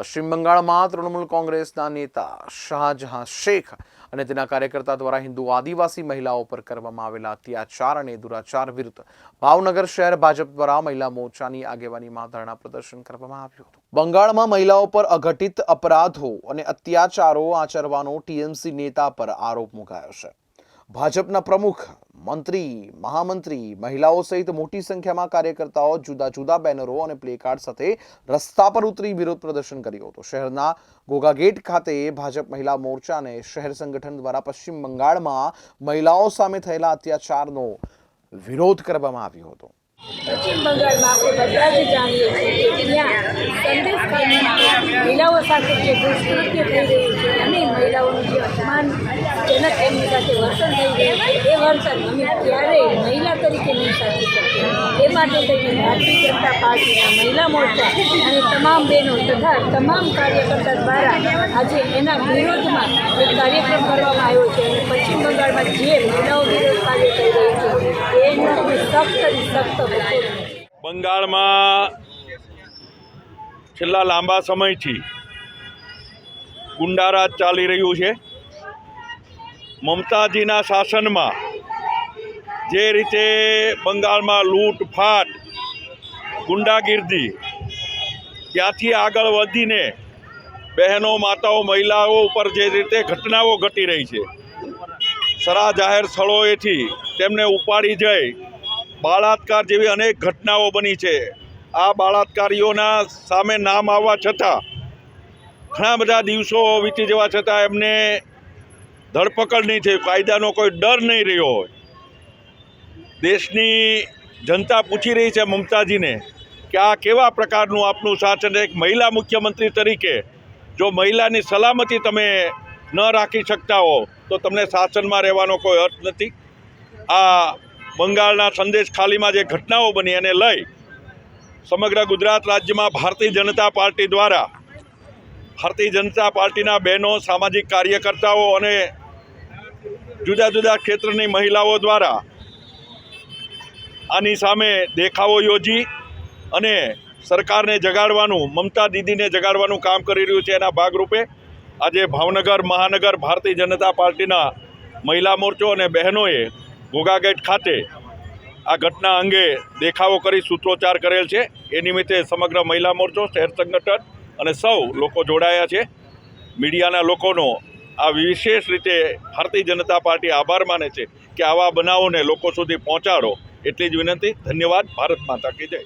પશ્ચિમ બંગાળમાં તૃણમૂલ કોંગ્રેસના નેતા શાહજહાં શેખ અને તેના કાર્યકર્તા દ્વારા હિન્દુ આદિવાસી મહિલાઓ પર કરવામાં આવેલા અત્યાચાર અને દુરાચાર વિરુદ્ધ ભાવનગર શહેર ભાજપ દ્વારા મહિલા મોરચાની આગેવાનીમાં ધરણા પ્રદર્શન કરવામાં આવ્યું હતું. બંગાળમાં મહિલાઓ પર અઘટિત અપરાધો અને અત્યાચારો આચરવાનો ટીએમસી નેતા પર આરોપ મુકાયો છે. ભાજપના પ્રમુખ, મંત્રી, મહામંત્રી, મહિલાઓ સહિત મોટી સંખ્યામાં કાર્યકર્તાઓ જુદા જુદા બેનરો અને પ્લેકાર્ડ સાથે રસ્તા પર ઉતરી વિરોધ પ્રદર્શન કર્યું હતું. શહેરના ગોગા ગેટ ખાતે ભાજપ મહિલા મોરચા અને શહેર સંગઠન દ્વારા પશ્ચિમ બંગાળમાં મહિલાઓ સામે થયેલા અત્યાચારનો વિરોધ કરવામાં આવ્યો હતો. પશ્ચિમ મહિલાઓનું જે એમની સાથે વર્તન થઈ ગયું એ વર્તન અમે ક્યારેય મહિલા તરીકે નહીં સાચી શકીએ. એ માટે થઈને ભારતીય જનતા પાર્ટીના મહિલા મોરચા અને તમામ બહેનો તથા તમામ કાર્યકર્તા દ્વારા આજે એના વિરોધમાં એક કાર્યક્રમ કરવામાં આવ્યો છે. અને પશ્ચિમ બંગાળમાં જે મહિલાઓ વિરોધ કાર્ય થઈ રહ્યું છે એનો સખ્ત સખ્ત બંગાળમાં છેલ્લા લાંબા સમયથી ગુંડારાજ ચાલી રહ્યું છે. મમતાજીના શાસનમાં જે રીતે બંગાળમાં લૂંટફાટ, ગુંડાગીર્દી, ત્યાંથી આગળ વધીને બહેનો, માતાઓ, મહિલાઓ ઉપર જે રીતે ઘટનાઓ ઘટી રહી છે, સરા જાહેર સ્થળોએથી તેમને ઉપાડી જઈ બાળાત્કાર જેવી અનેક ઘટનાઓ બની છે. આ બાળાત્કારીઓના સામે નામ આવવા છતાં, ઘણા બધા દિવસો વીતી જવા છતાં એમને ધરપકડ નહીં થઈ, કાયદાનો કોઈ ડર નહીં રહ્યો હોય. દેશની જનતા પૂછી રહી છે મમતાજીને કે આ કેવા પ્રકારનું આપનું શાસન એક મહિલા મુખ્યમંત્રી તરીકે જો મહિલાની સલામતી તમે ન રાખી શકતા હો, તો તમને શાસનમાં રહેવાનો કોઈ અર્થ નથી? આ બંગાળના સંદેશ ખાલીમાં જે ઘટનાઓ બની એને લઈ સમગ્ર ગુજરાત રાજ્યમાં ભારતીય જનતા પાર્ટી દ્વારા ભારતીય જનતા પાર્ટીના બહેનો, સામાજિક કાર્યકર્તાઓ અને જુદા જુદા ક્ષેત્રની મહિલાઓ દ્વારા આની સામે દેખાવો યોજી અને સરકારને જગાડવાનું, મમતા દીદીને જગાડવાનું કામ કરી રહ્યું છે એના ભાગરૂપે આજે ભાવનગર મહાનગર ભારતીય જનતા પાર્ટીના મહિલા મોરચો અને બહેનોએ ગોગાગેટ ખાતે આ ઘટના અંગે દેખાવો કરી સૂત્રોચ્ચાર કરેલ છે. એ નિમિત્તે સમગ્ર મહિલા મોરચો, શહેર સંગઠન અને સૌ લોકો જોડાયા છે. મીડિયાના લોકોનો આ વિશેષ રીતે ભારતીય જનતા પાર્ટી આભાર માને છે કે આવા બનાવોને લોકો સુધી પહોંચાડો. એટલી જ વિનંતી. ધન્યવાદ. ભારત માતા કી જય.